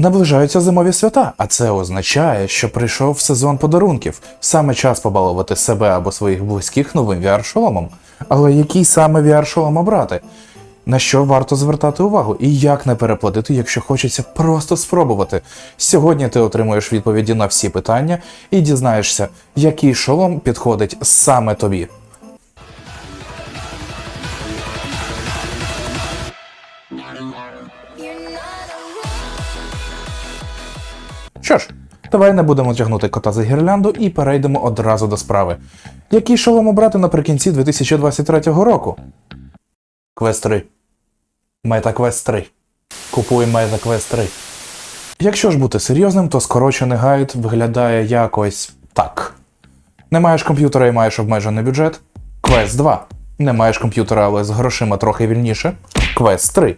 Наближаються зимові свята, а це означає, що прийшов сезон подарунків. Саме час побалувати себе або своїх близьких новим VR-шоломом. Але який саме VR-шолом обрати? На що варто звертати увагу і як не переплатити, якщо хочеться просто спробувати. Сьогодні ти отримуєш відповіді на всі питання і дізнаєшся, який шолом підходить саме тобі. Що ж, давай не будемо тягнути кота за гірлянду і перейдемо одразу до справи. Який шолом обрати наприкінці 2023 року? Квест 3. MetaQuest 3. Купуй MetaQuest 3. Якщо ж бути серйозним, то скорочений гайд виглядає якось так. Не маєш комп'ютера і маєш обмежений бюджет. Quest 2. Не маєш комп'ютера, але з грошима трохи вільніше. Quest 3.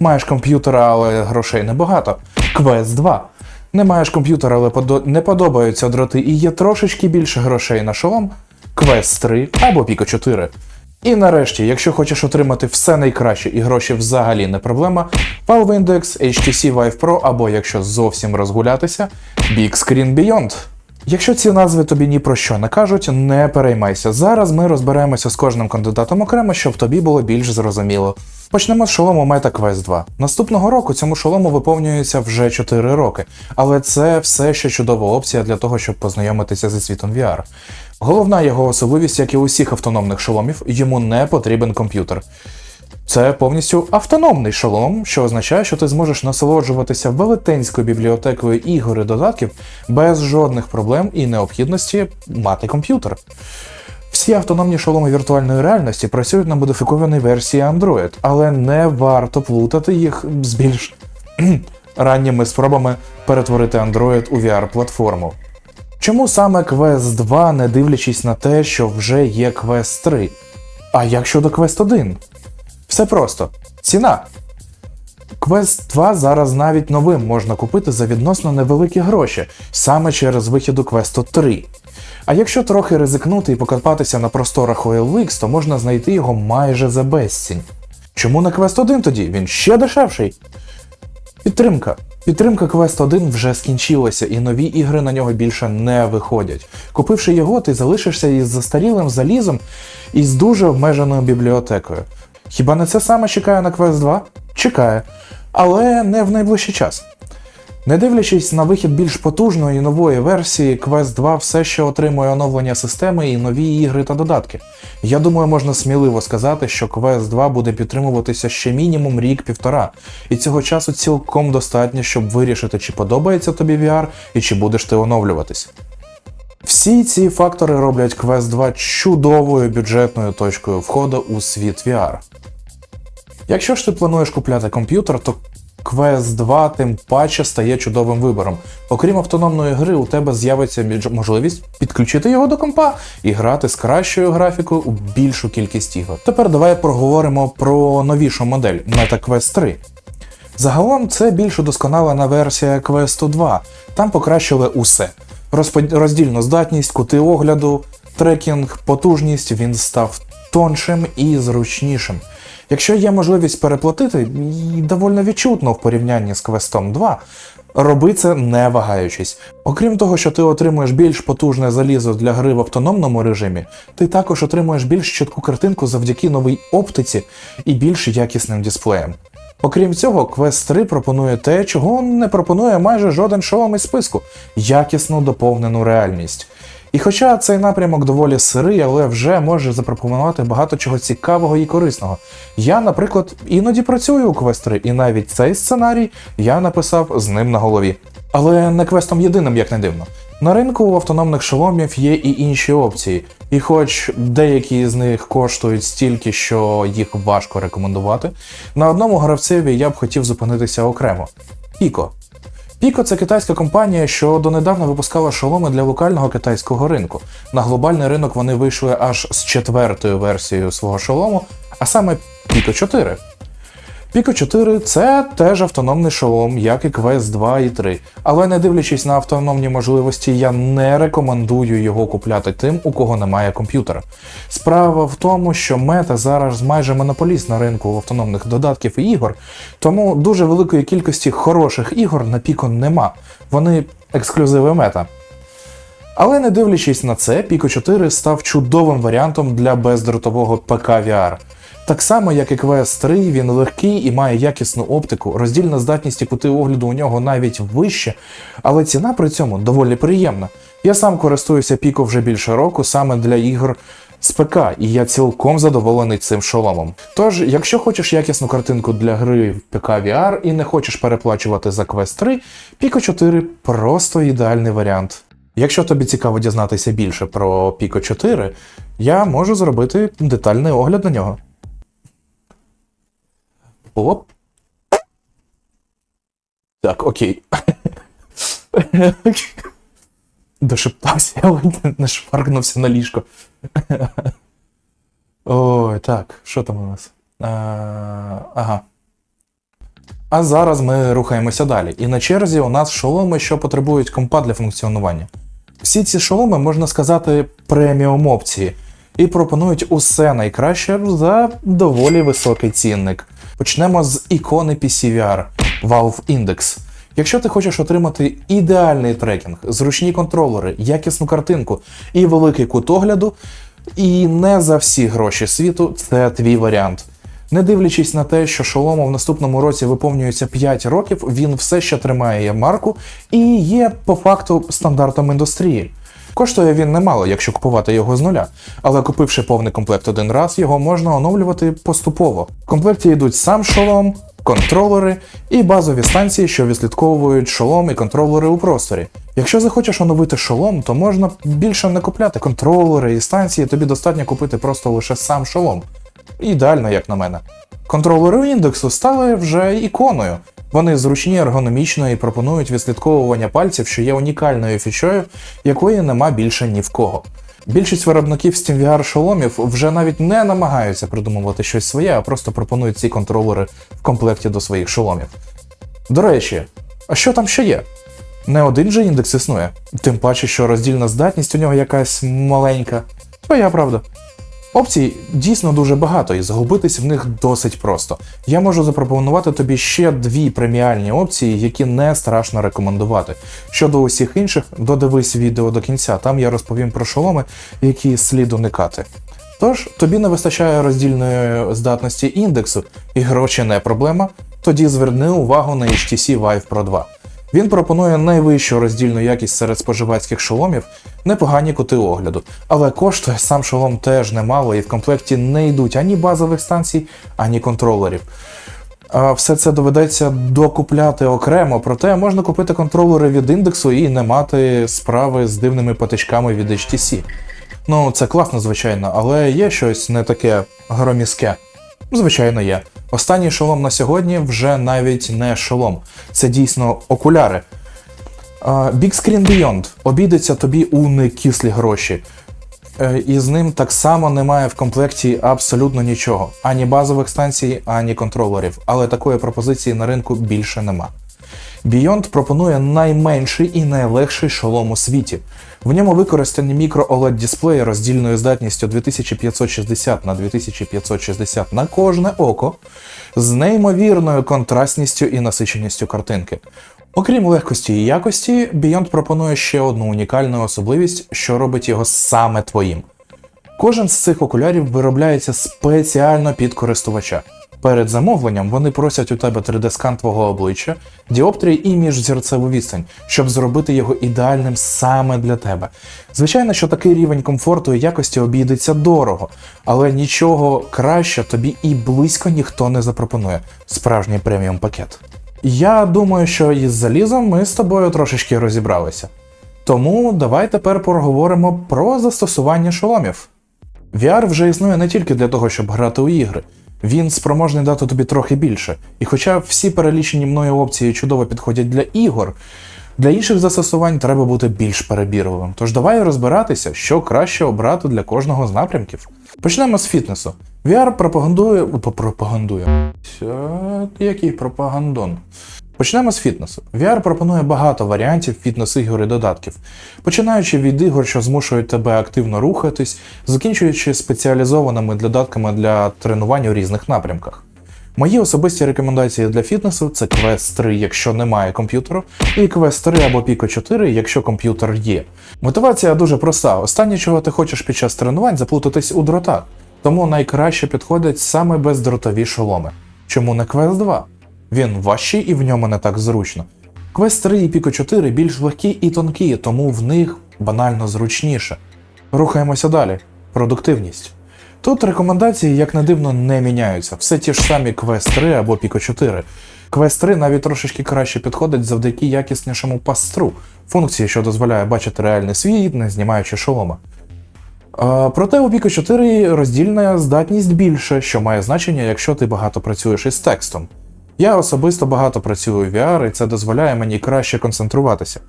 Маєш комп'ютера, але грошей небагато. Quest 2. Не маєш комп'ютера, але не подобаються дроти і є трошечки більше грошей на шолом. Quest 3 або Pico 4. І нарешті, якщо хочеш отримати все найкраще і гроші взагалі не проблема, Valve Index, HTC Vive Pro або якщо зовсім розгулятися, Big Screen Beyond. Якщо ці назви тобі ні про що не кажуть, не переймайся. Зараз ми розберемося з кожним кандидатом окремо, щоб тобі було більш зрозуміло. Почнемо з шолому MetaQuest 2. Наступного року цьому шолому виповнюється вже 4 роки, але це все ще чудова опція для того, щоб познайомитися зі світом VR. Головна його особливість, як і у всіх автономних шоломів, йому не потрібен комп'ютер. Це повністю автономний шолом, що означає, що ти зможеш насолоджуватися велетенською бібліотекою ігор і додатків без жодних проблем і необхідності мати комп'ютер. Всі автономні шоломи віртуальної реальності працюють на модифікованій версії Android, але не варто плутати їх з більш ранніми спробами перетворити Android у VR-платформу. Чому саме Quest 2, не дивлячись на те, що вже є Quest 3? А як щодо Quest 1? Все просто. Ціна. Quest 2 зараз навіть новим можна купити за відносно невеликі гроші, саме через вихіду Quest 3. А якщо трохи ризикнути і покопатися на просторах OLX, то можна знайти його майже за безцінь. Чому не Quest 1 тоді? Він ще дешевший. Підтримка. Підтримка Quest 1 вже скінчилася, і нові ігри на нього більше не виходять. Купивши його, ти залишишся із застарілим залізом і з дуже обмеженою бібліотекою. Хіба не це саме чекає на Quest 2? Чекає, але не в найближчий час. Не дивлячись на вихід більш потужної нової версії, Quest 2 все ще отримує оновлення системи і нові ігри та додатки. Я думаю, можна сміливо сказати, що Quest 2 буде підтримуватися ще мінімум рік-півтора, і цього часу цілком достатньо, щоб вирішити, чи подобається тобі VR і чи будеш ти оновлюватись. Всі ці фактори роблять Quest 2 чудовою бюджетною точкою входу у світ VR. Якщо ж ти плануєш купляти комп'ютер, то Quest 2 тим паче стає чудовим вибором. Окрім автономної гри, у тебе з'явиться можливість підключити його до компа і грати з кращою графікою у більшу кількість ігор. Тепер давай проговоримо про новішу модель MetaQuest 3. Загалом це більш удосконалена версія Quest 2. Там покращили усе. Роздільну здатність, кути огляду, трекінг, потужність, він став тоншим і зручнішим. Якщо є можливість переплатити, і доволі відчутно в порівнянні з Quest 2, роби це не вагаючись. Окрім того, що ти отримуєш більш потужне залізо для гри в автономному режимі, ти також отримуєш більш чітку картинку завдяки новій оптиці і більш якісним дисплеєм. Окрім цього, Quest 3 пропонує те, чого не пропонує майже жоден шолом із списку якісно доповнену реальність. І хоча цей напрямок доволі сирий, але вже може запропонувати багато чого цікавого і корисного. Я, наприклад, іноді працюю у Quest 3, і навіть цей сценарій я написав з ним на голові. Але не квестом єдиним, як не дивно. На ринку автономних шоломів є і інші опції, і хоч деякі з них коштують стільки, що їх важко рекомендувати, на одному гравцеві я б хотів зупинитися окремо. Піко. Піко це китайська компанія, що донедавна випускала шоломи для локального китайського ринку. На глобальний ринок вони вийшли аж з четвертою версією свого шолому, а саме Піко 4. Pico 4 це теж автономний шолом, як і Quest 2 і 3. Але не дивлячись на автономні можливості, я не рекомендую його купляти тим, у кого немає комп'ютера. Справа в тому, що мета зараз майже монополіст на ринку автономних додатків і ігор, тому дуже великої кількості хороших ігор на Pico нема. Вони ексклюзиви мета. Але не дивлячись на це, Pico 4 став чудовим варіантом для бездротового ПК VR. Так само, як і Quest 3, він легкий і має якісну оптику, роздільна здатність і кути огляду у нього навіть вище, але ціна при цьому доволі приємна. Я сам користуюся Pico вже більше року саме для ігор з ПК, і я цілком задоволений цим шоломом. Тож, якщо хочеш якісну картинку для гри в ПК VR і не хочеш переплачувати за Quest 3, Pico 4 просто ідеальний варіант. Якщо тобі цікаво дізнатися більше про Pico 4, я можу зробити детальний огляд на нього. Оп. Так, окей. Дошептався, я не шваркнувся на ліжко. Ой, так, що там у нас? А, ага. А зараз ми рухаємося далі. І на черзі у нас шоломи, що потребують компа для функціонування. Всі ці шоломи, можна сказати, преміум опції, і пропонують усе найкраще за доволі високий цінник. Почнемо з ікони PCVR Valve Index. Якщо ти хочеш отримати ідеальний трекінг, зручні контролери, якісну картинку і великий кут огляду, і не за всі гроші світу, це твій варіант. Не дивлячись на те, що шолому в наступному році виповнюється 5 років, він все ще тримає марку і є по факту стандартом індустрії. Коштує він немало, якщо купувати його з нуля, але купивши повний комплект один раз, його можна оновлювати поступово. В комплекті йдуть сам шолом, контролери і базові станції, що відслідковують шолом і контролери у просторі. Якщо захочеш оновити шолом, то можна більше не купляти контролери і станції, тобі достатньо купити просто лише сам шолом. Ідеально, як на мене. Контролери індексу стали вже іконою. Вони зручні ергономічно і пропонують відслідковування пальців, що є унікальною фічою, якої нема більше ні в кого. Більшість виробників SteamVR шоломів вже навіть не намагаються придумувати щось своє, а просто пропонують ці контролери в комплекті до своїх шоломів. До речі, а що там ще є? Не один же індекс існує, тим паче, що роздільна здатність у нього якась маленька. Твоя правда. Опцій дійсно дуже багато, і загубитись в них досить просто. Я можу запропонувати тобі ще дві преміальні опції, які не страшно рекомендувати. Щодо усіх інших, додивись відео до кінця, там я розповім про шоломи, які слід уникати. Тож, тобі не вистачає роздільної здатності індексу, і гроші не проблема, тоді зверни увагу на HTC Vive Pro 2. Він пропонує найвищу роздільну якість серед споживацьких шоломів, непогані кути огляду, але коштує сам шолом теж немало, і в комплекті не йдуть ані базових станцій, ані контролерів. Все це доведеться докупляти окремо, проте можна купити контролери від індексу і не мати справи з дивними патичками від HTC. Ну, це класно, звичайно, але є щось не таке громізке. Звичайно, є. Останній шолом на сьогодні вже навіть не шолом, це дійсно окуляри. Big Screen Beyond обійдеться тобі у некислі гроші. Е, І з ним так само немає в комплекті абсолютно нічого: ані базових станцій, ані контролерів. Але такої пропозиції на ринку більше нема. Beyond пропонує найменший і найлегший шолом у світі. В ньому використані мікро oled дисплеї роздільною здатністю 2560 на 2560 на кожне око з неймовірною контрастністю і насиченістю картинки. Окрім легкості і якості, Beyond пропонує ще одну унікальну особливість, що робить його саме твоїм. Кожен з цих окулярів виробляється спеціально під користувача. Перед замовленням вони просять у тебе 3D-скан твого обличчя, діоптрії і міжзірцеву відстань, щоб зробити його ідеальним саме для тебе. Звичайно, що такий рівень комфорту і якості обійдеться дорого, але нічого краще тобі і близько ніхто не запропонує. Справжній преміум пакет. Я думаю, що із залізом ми з тобою трошечки розібралися. Тому давай тепер поговоримо про застосування шоломів. VR вже існує не тільки для того, щоб грати у ігри. Він спроможний дати тобі трохи більше. І хоча всі перелічені мною опції чудово підходять для ігор, Для інших застосувань треба бути більш перебірливим. Тож давай розбиратися, що краще обрати для кожного з напрямків. Почнемо з фітнесу. VR пропагандує. Пропагандує. Який пропагандон? Почнемо з фітнесу. VR пропонує багато варіантів фітнес-ігор і додатків, починаючи від ігор, що змушують тебе активно рухатись, закінчуючи спеціалізованими додатками для тренувань у різних напрямках. Мої особисті рекомендації для фітнесу це Quest 3, якщо немає комп'ютеру, і Quest 3 або Pico 4, якщо комп'ютер є. Мотивація дуже проста. Останнє, чого ти хочеш під час тренувань, заплутатись у дротах. Тому найкраще підходять саме бездротові шоломи. Чому не Quest 2? Він важчий і в ньому не так зручно. Quest 3 і Pico 4 більш легкі і тонкі, тому в них банально зручніше. Рухаємося далі. Продуктивність. Тут рекомендації, як не дивно, не міняються. Все ті ж самі Quest 3 або Pico 4. Quest 3 навіть трошечки краще підходить завдяки якіснішому пастру, функції, що дозволяє бачити реальний світ, не знімаючи шолома. А, Проте у Pico 4 роздільна здатність більше, що має значення, якщо ти багато працюєш із текстом. Я особисто багато працюю в VR, і це дозволяє мені краще концентруватися.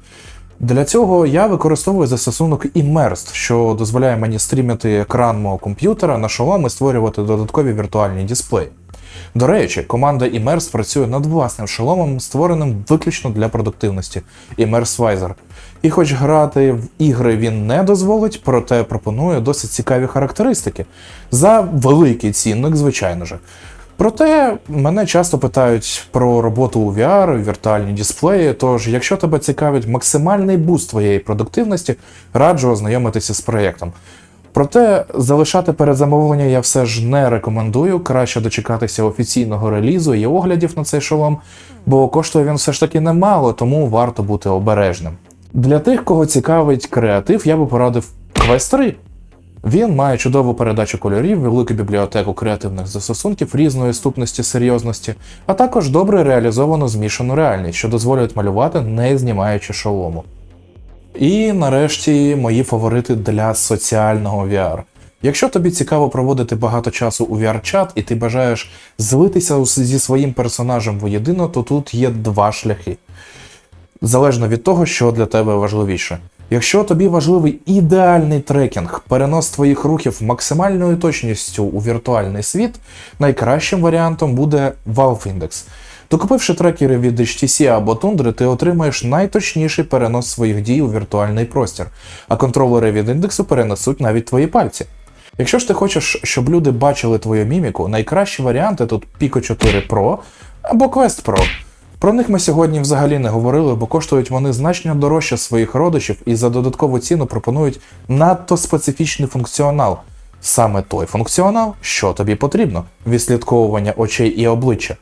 Для цього я використовую застосунок Immersed, що дозволяє мені стрімити екран мого комп'ютера на шолом і створювати додаткові віртуальні дисплеї. До речі, команда Immerse працює над власним шоломом, створеним виключно для продуктивності Immerse Visor. І хоч грати в ігри він не дозволить, проте пропонує досить цікаві характеристики за великий цінник, звичайно же. Проте мене часто питають про роботу у VR, віртуальні дисплеї. Тож, якщо тебе цікавить максимальний буст твоєї продуктивності, раджу ознайомитися з проєктом. Проте залишати передзамовлення я все ж не рекомендую. Краще дочекатися офіційного релізу і оглядів на цей шолом, бо коштує він все ж таки немало, тому варто бути обережним. Для тих, кого цікавить креатив, я би порадив Quest 3. Він має чудову передачу кольорів, велику бібліотеку креативних застосунків різної ступності серйозності, а також добре реалізовану змішану реальність, що дозволюють малювати, не знімаючи шолому. І нарешті мої фаворити для соціального VR. Якщо тобі цікаво проводити багато часу у VR-чат і ти бажаєш злитися зі своїм персонажем воєдино, то тут є два шляхи. Залежно від того, що для тебе важливіше. Якщо тобі важливий ідеальний трекінг, перенос твоїх рухів максимальною точністю у віртуальний світ, найкращим варіантом буде Valve Index. Докупивши трекери від HTC або Tundra, ти отримаєш найточніший перенос своїх дій у віртуальний простір, а контролери від індексу перенесуть навіть твої пальці. Якщо ж ти хочеш, щоб люди бачили твою міміку, найкращі варіанти тут Pico 4 Pro або Quest Pro. Про них ми сьогодні взагалі не говорили, бо коштують вони значно дорожче своїх родичів і за додаткову ціну пропонують надто специфічний функціонал. Саме той функціонал, що тобі потрібно: відслідковування очей і обличчя.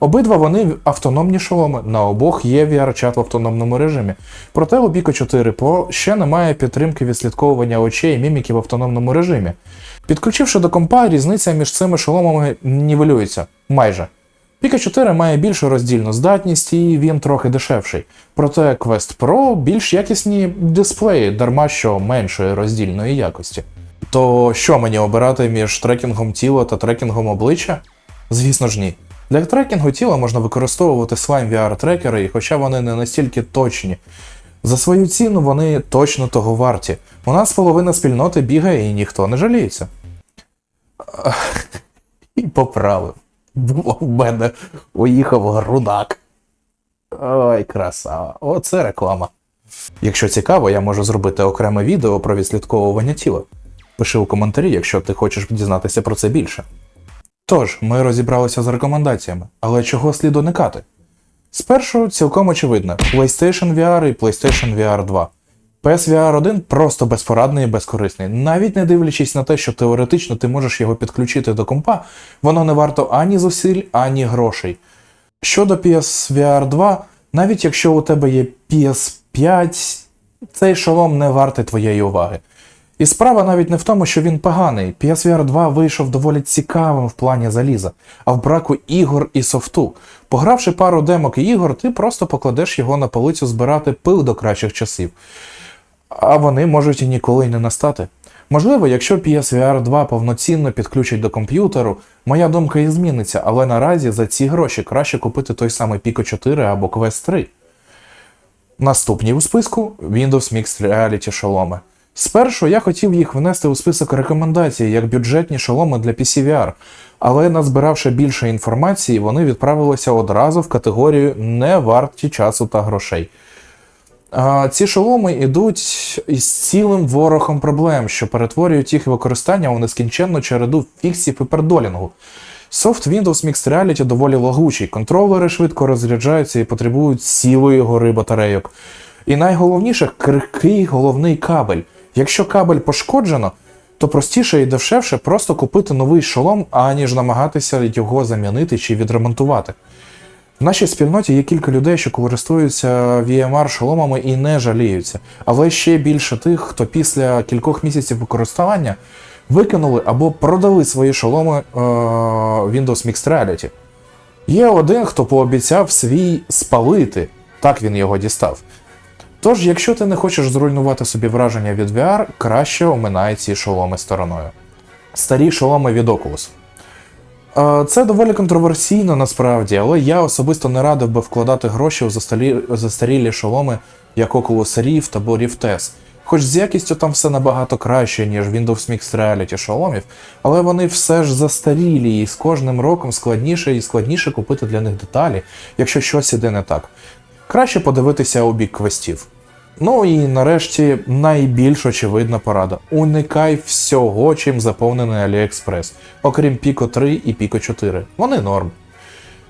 Обидва вони автономні шоломи, на обох є VR-чат в автономному режимі. Проте у Pico 4 Pro ще немає підтримки відслідковування очей і міміки в автономному режимі. Підключивши до компа, різниця між цими шоломами нівелюється майже. Pico 4 має більшу роздільну здатність і він трохи дешевший. Проте Quest Pro більш якісні дисплеї, дарма що меншої роздільної якості. То що мені обирати між трекінгом тіла та трекінгом обличчя? Звісно ж ні. Для трекінгу тіла можна використовувати Slime VR трекери, і хоча вони не настільки точні. За свою ціну вони точно того варті. У нас половина спільноти бігає і ніхто не жаліється. І поправив. Бо в мене уїхав грудак. Ой, красава. Оце реклама. Якщо цікаво, я можу зробити окреме відео про відслідковування тіла. Пиши у коментарі, якщо ти хочеш дізнатися про це більше. Тож, ми розібралися з рекомендаціями, але чого слід уникати? Спершу цілком очевидно: PlayStation VR і PlayStation VR 2. PSVR 1 просто безпорадний і безкорисний. Навіть не дивлячись на те, що теоретично ти можеш його підключити до компа, воно не варто ані зусиль, ані грошей. Щодо PSVR 2, навіть якщо у тебе є PS5, цей шолом не вартий твоєї уваги. І справа навіть не в тому, що він поганий. PSVR 2 вийшов доволі цікавим в плані заліза, а в браку ігор і софту. Погравши пару демок і ігор, ти просто покладеш його на полицю збирати пил до кращих часів. А вони можуть і ніколи й не настати. Можливо, якщо PSVR 2 повноцінно підключать до комп'ютеру, моя думка і зміниться, але наразі за ці гроші краще купити той самий Pico 4 або Quest 3. Наступні у списку Windows Mixed Reality шоломи. Спершу я хотів їх внести у список рекомендацій як бюджетні шоломи для PCVR, але назбиравши більше інформації, вони відправилися одразу в категорію не варті часу та грошей. Ці шоломи йдуть із цілим ворохом проблем, що перетворюють їх використання у нескінченну череду фіксів і пердолінгу. Софт Windows Mixed Reality доволі лагучий, контролери швидко розряджаються і потребують цілої гори батарейок. І найголовніше крихкий головний кабель. Якщо кабель пошкоджено, то простіше і дешевше просто купити новий шолом, аніж намагатися його замінити чи відремонтувати. В нашій спільноті є кілька людей, що користуються VMR шоломами і не жаліються, але ще більше тих, хто після кількох місяців використання викинули або продали свої шоломи е- Windows Mixed Reality. Є один, хто пообіцяв свій спалити, так він його дістав. Тож, якщо ти не хочеш зруйнувати собі враження від VR, краще оминай ці шоломи стороною. Старі шоломи від Oculus. Це доволі контроверсійно насправді, але я особисто не радив би вкладати гроші у застарі... застарілі шоломи, як Oculus Rift або Rift S. Хоч з якістю там все набагато краще, ніж Windows Mixed Reality шоломів, але вони все ж застарілі і з кожним роком складніше і складніше купити для них деталі, якщо щось іде не так. Краще подивитися у бік квестів. Ну і нарешті найбільш очевидна порада: уникай всього, чим заповнений AliExpress, окрім Pico 3 і Pico 4. Вони норм.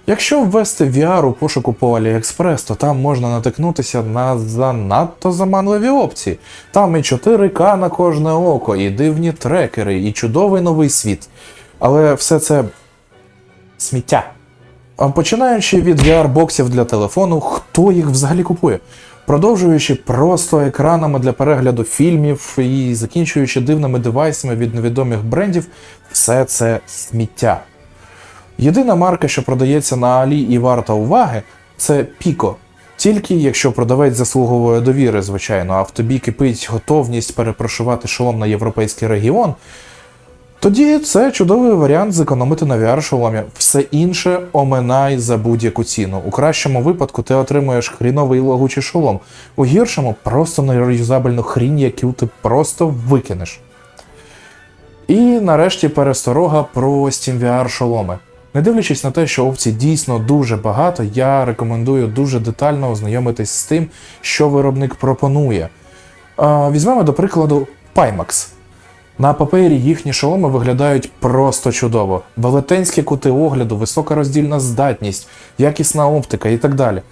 Якщо ввести VR у пошуку по AliExpress, то там можна натикнутися на занадто заманливі опції. Там і 4К на кожне око, і дивні трекери, і чудовий новий світ. Але все це сміття. Починаючи від VR-боксів для телефону, хто їх взагалі купує? Продовжуючи просто екранами для перегляду фільмів і закінчуючи дивними девайсами від невідомих брендів, все це сміття. Єдина марка, що продається на Алі і варта уваги, це Pico. Тільки якщо продавець заслуговує довіри, звичайно, а в тобі кипить готовність перепрошувати шолом на європейський регіон, тоді це чудовий варіант зекономити на VR-шоломі. Все інше оминай за будь-яку ціну. У кращому випадку ти отримуєш хріновий лагучий шолом, у гіршому просто нереюзабельну хрінь, яку ти просто викинеш. І нарешті пересторога про SteamVR шоломи. Не дивлячись на те, що опцій дійсно дуже багато, я рекомендую дуже детально ознайомитись з тим, що виробник пропонує. Візьмемо до прикладу Pimax. На папері їхні шоломи виглядають просто чудово. Велетенські кути огляду, висока роздільна здатність, якісна оптика і так далі.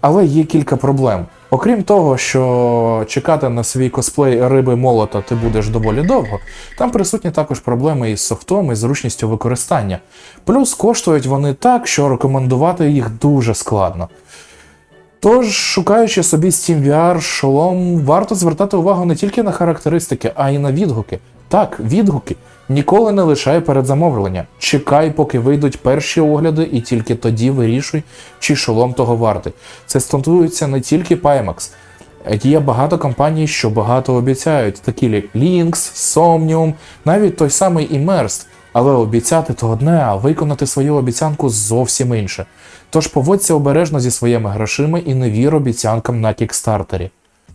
Але є кілька проблем. Окрім того, що чекати на свій косплей риби молота ти будеш доволі довго, там присутні також проблеми із софтом і зручністю використання. Плюс коштують вони так, що рекомендувати їх дуже складно. Тож, шукаючи собі SteamVR шолом, варто звертати увагу не тільки на характеристики, а й на відгуки. Так, відгуки. Ніколи не лишай передзамовлення. Чекай, поки вийдуть перші огляди, і тільки тоді вирішуй, чи шолом того вартий. Це стосується не тільки Pimax. Є багато компаній, що багато обіцяють, такі як Lynx, Somnium, навіть той самий Immersed. Але обіцяти то одне, а виконати свою обіцянку зовсім інше. Тож поводься обережно зі своїми грошима і не вір обіцянкам на кікстартері.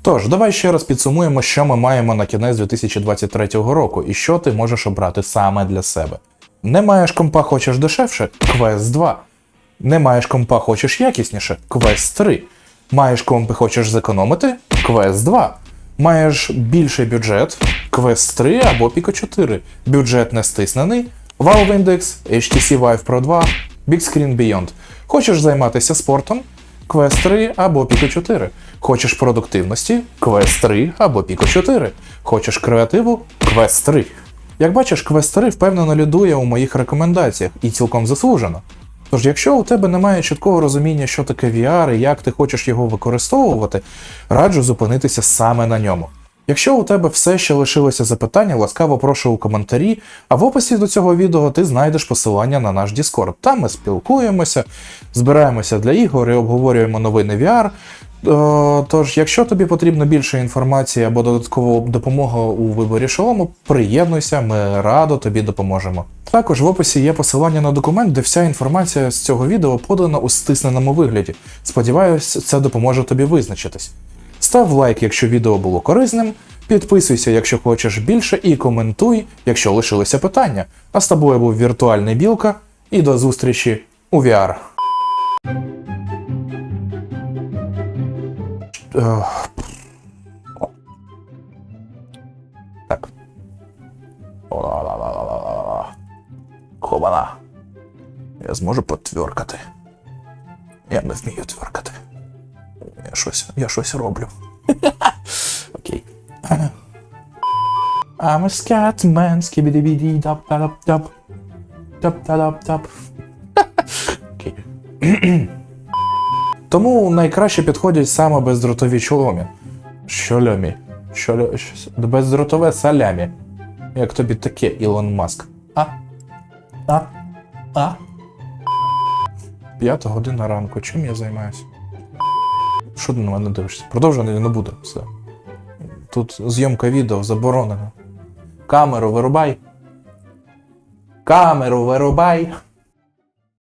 Тож, давай ще раз підсумуємо, що ми маємо на кінець 2023 року і що ти можеш обрати саме для себе. Не маєш компа хочеш дешевше? Quest 2. Не маєш компа хочеш якісніше? Quest 3. Маєш компи хочеш зекономити? Quest 2. Маєш більший бюджет? Quest 3 або Pico 4. Бюджет не стиснений. Valve Index, HTC Vive Pro 2, Big Screen Beyond. Хочеш займатися спортом? Quest 3 або Піко 4. Хочеш продуктивності? Квест 3 або Піко 4. Хочеш креативу? Квест 3. Як бачиш, Квест 3 впевнено лідує у моїх рекомендаціях і цілком заслужено. Тож, якщо у тебе немає чіткого розуміння, що таке VR і як ти хочеш його використовувати, раджу зупинитися саме на ньому. Якщо у тебе все ще лишилося запитання, ласкаво прошу у коментарі, а в описі до цього відео ти знайдеш посилання на наш Discord. Там ми спілкуємося, збираємося для ігор і обговорюємо новини VR. Е, Тож, якщо тобі потрібно більше інформації або додаткова допомога у виборі шолому, приєднуйся, ми радо тобі допоможемо. Також в описі є посилання на документ, де вся інформація з цього відео подана у стисненому вигляді. Сподіваюсь, це допоможе тобі визначитись. Став лайк, якщо відео було корисним, підписуйся, якщо хочеш більше, і коментуй, якщо лишилися питання. А з тобою був віртуальний білка, і до зустрічі у VR. Так. Хобана. Я зможу потверкати. Я не вмію тверкати. Я щось, я щось роблю. Окей. I'm a scatman, skibidi dap dap dap dap dap dap Окей. Тому найкраще підходять саме бездротові чоломі. Щольомі. Щоло... щ- Бездротове салямі. Як тобі таке, Ілон Маск? А? А? А? П'ята година ранку. Чим я займаюся? Що ти на мене дивишся? Продовження не буде. Все. Тут зйомка відео заборонена. Камеру вирубай. Камеру вирубай.